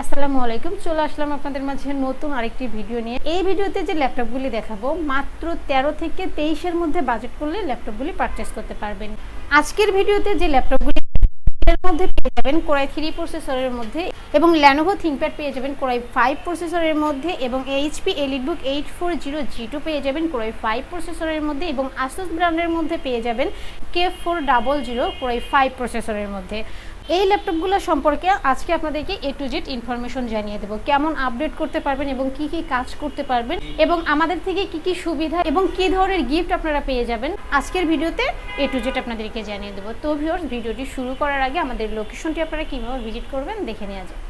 আসসালামু আলাইকুম, চলে আসলাম আপনাদের মাঝে নতুন আরেকটি ভিডিও নিয়ে। এই ভিডিওতে যে ল্যাপটপগুলি দেখাবো, মাত্র তেরো থেকে তেইশের মধ্যে বাজেট করলে ল্যাপটপগুলি পারচেস করতে পারবেন। আজকের ভিডিওতে যে ল্যাপটপগুলি এর মধ্যে পেয়ে যাবেন কোরাই থ্রি প্রসেসরের মধ্যে এবং ল্যানোভো থিঙ্কপ্যাড পেয়ে যাবেন কোরাই ফাইভ প্রসেসরের মধ্যে এবং HP EliteBook eight four zero G two পেয়ে যাবেন কোরাই ফাইভ প্রসেসরের মধ্যে এবং আসুস ব্র্যান্ডের মধ্যে পেয়ে যাবেন K four double zero Core i five প্রসেসরের মধ্যে। এই ল্যাপটপগুলো সম্পর্কে আজকে আপনাদেরকে এ টু জেড ইনফরমেশন জানিয়ে দেবো। কেমন আপডেট করতে পারবেন এবং কি কি কাজ করতে পারবেন এবং আমাদের থেকে কি কি সুবিধা এবং কি ধরনের গিফট আপনারা পেয়ে যাবেন আজকের ভিডিওতে এ টু জেড আপনাদেরকে জানিয়ে দেবো। তো ভিডিওটি শুরু করার আগে আমাদের লোকেশনটি আপনারা কীভাবে ভিজিট করবেন দেখে নেওয়া যায়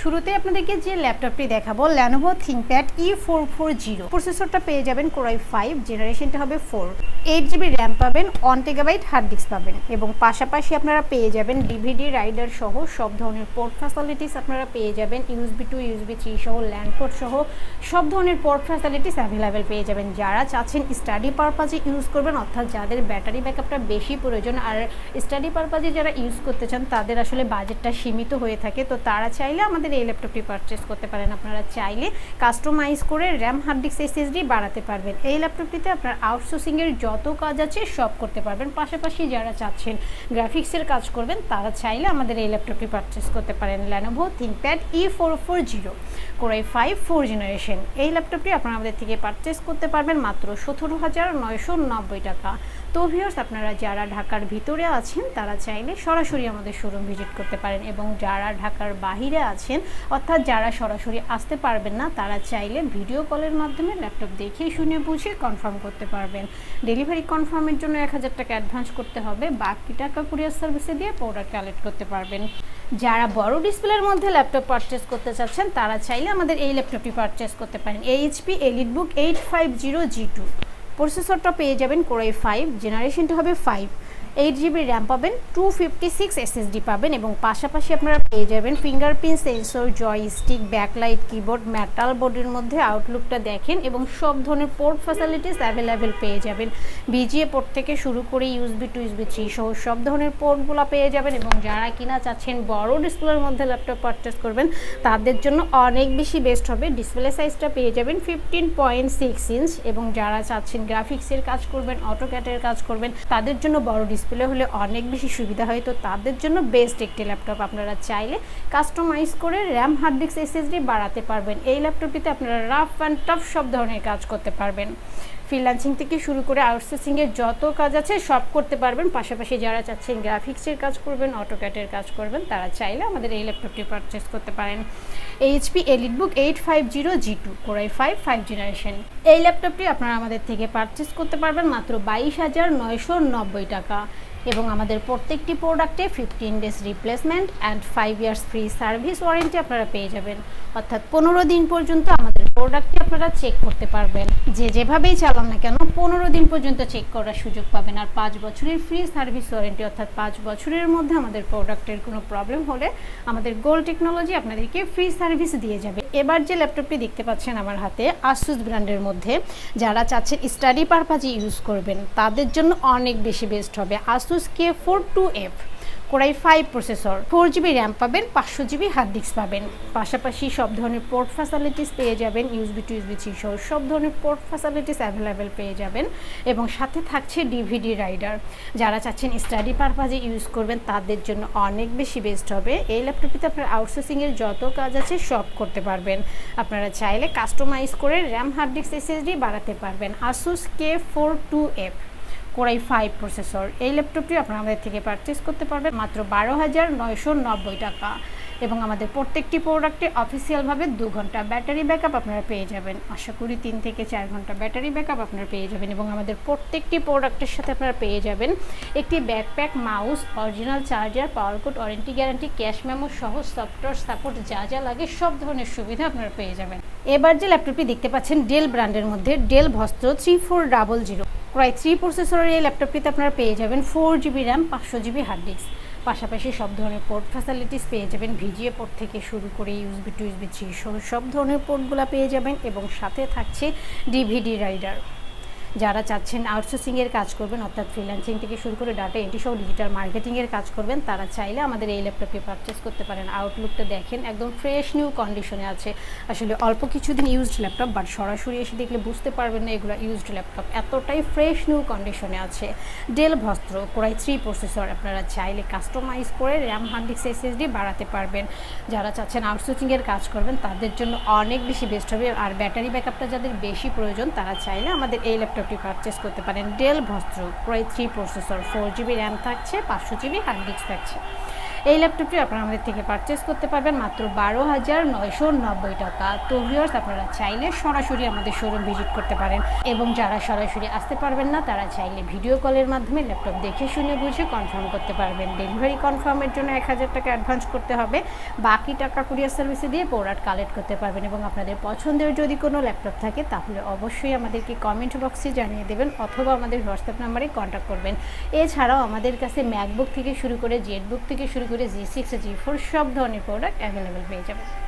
শুরুতে আপনাদেরকে যে ল্যাপটপটি দেখাবো Lenovo ThinkPad E four four zero প্রসেসরটা পেয়ে যাবেন কোরাই ফাইভ জেনারেশনটা হবে ফোর এইট জিবি র্যাম পাবেন ওয়ান টেগাবাইট হার্ড ডিস্ক পাবেন এবং পাশাপাশি আপনারা পেয়ে যাবেন ডিভিডি রাইডার সহ সব ধরনের পোর্ট ফ্যাসিলিটিস আপনারা পেয়ে যাবেন ইউএসবি টু ইউএসবি থ্রি সহ ল্যান্ড পোর্ট সহ সব ধরনের পোর্ট ফ্যাসিলিটিস অ্যাভেলেবেল পেয়ে যাবেন। যারা চাচ্ছেন স্টাডি পারপাজে ইউজ করবেন, অর্থাৎ যাদের ব্যাটারি ব্যাকআপটা বেশি প্রয়োজন আর স্টাডি পারপাজে যারা ইউজ করতে চান, তাদের আসলে বাজেটটা সীমিত হয়ে থাকে। তো তারা চাইলে আমাদের এই ল্যাপটপটি পারচেস করতে পারেন। আপনারা চাইলে কাস্টমাইজ করে র্যাম হার্ড ডিস্ক এসএসডি বাড়াতে পারবেন। এই ল্যাপটপটিতে আপনার আউটসোর্সিংয়ের যত কাজ আছে সব করতে পারবেন। পাশাপাশি যারা চাচ্ছেন গ্রাফিক্সের কাজ করবেন, তারা চাইলে আমাদের এই ল্যাপটপটি পারচেস করতে পারেন। Lenovo ThinkPad E four four zero Core i five four generation এই ল্যাপটপটি আপনারা আমাদের থেকে পারচেস করতে পারবেন মাত্র সতেরো হাজার নয়শো নব্বই টাকা। তো ভিউয়ার্স আপনারা যারা ঢাকার ভিতরে আছেন, তারা চাইলে সরাসরি আমাদের শোরুম ভিজিট করতে পারেন এবং যারা ঢাকার বাহিরে আছেন অর্থাৎ যারা সরাসরি আসতে পারবেন না, তারা চাইলে ভিডিও কলের মাধ্যমে ল্যাপটপ দেখে শুনে বুঝে কনফার্ম করতে পারবেন। ডেলিভারি কনফার্মের জন্য এক হাজার টাকা অ্যাডভান্স করতে হবে। বাকি টাকা কুরিয়ার সার্ভিসে দিয়ে প্রোডাক্ট কালেক্ট করতে পারবেন। যারা বড় ডিসপ্লের মধ্যে ল্যাপটপ পারচেস করতে চাচ্ছেন, তারা চাইলে আমাদের এই ল্যাপটপটি পারচেস করতে পারেন। HP EliteBook eight five zero G two প্রসেসরটা পেয়ে যাবেন কোরাই ফাইভ জেনারেশনটা হবে ফাইভ এইট জিবি র্যাম পাবেন টু ফিফটি সিক্স এসএসডি পাবেন এবং পাশাপাশি আপনারা পেয়ে যাবেন fingerprint sensor joystick backlight keyboard metal বোর্ডের মধ্যে আউটলুকটা দেখেন এবং সব ধরনের পোর্ট ফ্যাসিলিটিস অ্যাভেলেবেল পেয়ে যাবেন। বিজিএ পোর্ট থেকে শুরু করে ইউসবি টু ইউসবি থ্রি সহ সব ধরনের পোর্টগুলো পেয়ে যাবেন এবং যারা কিনা চাচ্ছেন বড় ডিসপ্লের মধ্যে ল্যাপটপ পারচেস করবেন, তাদের জন্য অনেক বেশি বেস্ট হবে। ডিসপ্লে সাইজটা পেয়ে যাবেন ফিফটিন পয়েন্ট সিক্স ইঞ্চ এবং যারা চাচ্ছেন গ্রাফিক্সের কাজ করবেন অটোক্যাটের কাজ করবেন, তাদের জন্য বড় ডিসপ্লে হলে অনেক বেশি সুবিধা হয়। তো তাদের জন্য বেস্ট একটি ল্যাপটপ আপনারা চাইলে কাস্টমাইজ করে র্যাম, হার্ড ডিস্ক, এসএসডি বাড়াতে পারবেন। এই ল্যাপটপটিতে আপনারা রাফ অ্যান্ড টাফ সব ধরনের কাজ করতে পারবেন। ফ্রিলান্সিং থেকে শুরু করে আউটসোর্সিংয়ের যত কাজ আছে সব করতে পারবেন। পাশাপাশি যারা চাচ্ছেন গ্রাফিক্সের কাজ করবেন অটোক্যাটের কাজ করবেন, তারা চাইলে আমাদের এই ল্যাপটপটি পারচেস করতে পারেন। HP EliteBook eight five zero G two Core i five five generation এই ল্যাপটপটি আপনারা আমাদের থেকে পারচেস করতে পারবেন মাত্র বাইশ হাজার নয়শো নব্বই টাকা। এবং আমাদের প্রত্যেকটি প্রোডাক্টে fifteen days replacement and five years free service warranty আপনারা পেয়ে যাবেন। অর্থাৎ পনেরো দিন পর্যন্ত আমাদের প্রোডাক্টটি আপনারা চেক করতে পারবেন। যে যেভাবেই চালান না কেন, পনেরো দিন পর্যন্ত চেক করার সুযোগ পাবেন। আর পাঁচ বছরের ফ্রি সার্ভিস ওয়ারেন্টি অর্থাৎ পাঁচ বছরের মধ্যে আমাদের প্রোডাক্টের কোনো প্রবলেম হলে আমাদের গোল টেকনোলজি আপনাদেরকে ফ্রি সার্ভিস দিয়ে যাবে। এবার যে ল্যাপটপটি দেখতে পাচ্ছেন আমার হাতে আসুস ব্র্যান্ডের মধ্যে, যারা চাচ্ছেন স্টাডি পারপাজে ইউজ করবেন, তাদের জন্য অনেক বেশি বেস্ট হবে। Asus K four two F Core i five processor four GB RAM পাবেন, পাঁচশো জিবি হার্ড ডিস্ক পাবেন। পাশাপাশি সব ধরনের পোর্ট ফ্যাসিলিটিস পেয়ে যাবেন ইউসবি টু ইউসবি থ্রি সহ সব ধরনের পোর্ট ফ্যাসিলিটিস অ্যাভেলেবেল পেয়ে যাবেন এবং সাথে থাকছে ডিভিডি রাইডার যারা চাচ্ছেন স্টাডি পারপাজে ইউজ করবেন, তাদের জন্য অনেক বেশি বেস্ট হবে। এই ল্যাপটপটিতে আপনার আউটসোর্সিংয়ের যত কাজ আছে সব করতে পারবেন। আপনারা চাইলে কাস্টমাইজ করে র্যাম হার্ড ডিস্ক এসএসডি বাড়াতে পারবেন। Asus K four two F Core i five processor এই ল্যাপটপটি আপনারা আমাদের থেকে পারচেস করতে পারবেন মাত্র বারো হাজার নয়শো নব্বই টাকা। এবং আমাদের প্রত্যেকটি প্রোডাক্টে অফিসিয়ালভাবে দু ঘণ্টা ব্যাটারি ব্যাকআপ আপনারা পেয়ে যাবেন। আশা করি তিন থেকে চার ঘণ্টা ব্যাটারি ব্যাকআপ আপনারা পেয়ে যাবেন এবং আমাদের প্রত্যেকটি প্রোডাক্টের সাথে আপনারা পেয়ে যাবেন একটি backpack mouse original charger power cord warranty guarantee cash memo সহ সফটওয়্যার সাপোর্ট যা যা লাগে সব ধরনের সুবিধা আপনারা পেয়ে যাবেন। এবার যে ল্যাপটপটি দেখতে পাচ্ছেন ডেল ব্র্যান্ডের মধ্যে Dell Vostro three four double zero প্রায় থ্রি প্রসেসরের এই ল্যাপটপটিতে আপনারা পেয়ে যাবেন ফোর জিবি র্যাম পাঁচশো জিবি হার্ড ডিস্ক পাশাপাশি সব ধরনের পোর্ট ফ্যাসিলিটিস পেয়ে যাবেন ভিজিএ পোর্ট থেকে শুরু করে ইউসবি টু ইউসবি থ্রি সব ধরনের পোর্টগুলো পেয়ে যাবেন এবং সাথে থাকছে ডিভিডি রাইডার যারা চাচ্ছেন আউটসোর্সিংয়ের কাজ করবেন, অর্থাৎ ফ্রিল্যান্সিং থেকে শুরু করে ডাটা এন্ট্রি সহ ডিজিটাল মার্কেটিংয়ের কাজ করবেন, তারা চাইলে আমাদের এই ল্যাপটপটি পারচেস করতে পারেন। আউটলুকটা দেখেন, একদম ফ্রেশ নিউ কন্ডিশনে আছে। আসলে অল্প কিছুদিন ইউজড ল্যাপটপ বাট সরাসরি এসে দেখলে বুঝতে পারবেন না এগুলো ইউজড ল্যাপটপ এতটাই ফ্রেশ নিউ কন্ডিশনে আছে। Dell Vostro Core i three processor আপনারা চাইলে কাস্টমাইজ করে র্যাম হান্ডিক্স এসএসডি বাড়াতে পারবেন। যারা চাচ্ছেন আউটসোর্সিংয়ের কাজ করবেন, তাদের জন্য অনেক বেশি বেস্ট হবে। আর ব্যাটারি ব্যাকআপটা যাদের বেশি প্রয়োজন, তারা চাইলে আমাদের এই ল্যাপটপটি পারচেস করতে পারেন Dell Vostro. Core i three processor four GB RAM থাকছে, পাঁচশো জিবি হার্ড ডিস্ক থাকছে। এই ল্যাপটপটি আপনারা আমাদের থেকে পারচেস করতে পারবেন মাত্র বারো হাজার নয়শো নব্বই টাকা। তো ভিউয়ার্স আপনারা চাইলে সরাসরি আমাদের শোরুম ভিজিট করতে পারেন এবং যারা সরাসরি আসতে পারবেন না, তারা চাইলে ভিডিও কলের মাধ্যমে ল্যাপটপ দেখে শুনে বুঝে কনফার্ম করতে পারবেন। ডেলিভারি কনফার্মের জন্য এক হাজার টাকা অ্যাডভান্স করতে হবে। বাকি টাকা কুরিয়ার সার্ভিসে দিয়ে প্রোডাক্ট কালেক্ট করতে পারবেন এবং আপনাদের পছন্দের যদি কোনো ল্যাপটপ থাকে, তাহলে অবশ্যই আমাদেরকে কমেন্ট বক্সে জানিয়ে দেবেন অথবা আমাদের হোয়াটসঅ্যাপ নাম্বারে কন্ট্যাক্ট করবেন। এছাড়াও আমাদের কাছে ম্যাকবুক থেকে শুরু করে জেটবুক থেকে শুরু করে জি সিক্স জি ফোর সব ধরনের প্রোডাক্ট অ্যাভেলেবেল হয়ে যাবেন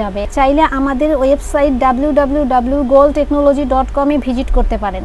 যাবে। চাইলে আমাদের website W W W Goal Technology dot কমে ভিজিট করতে পারেন।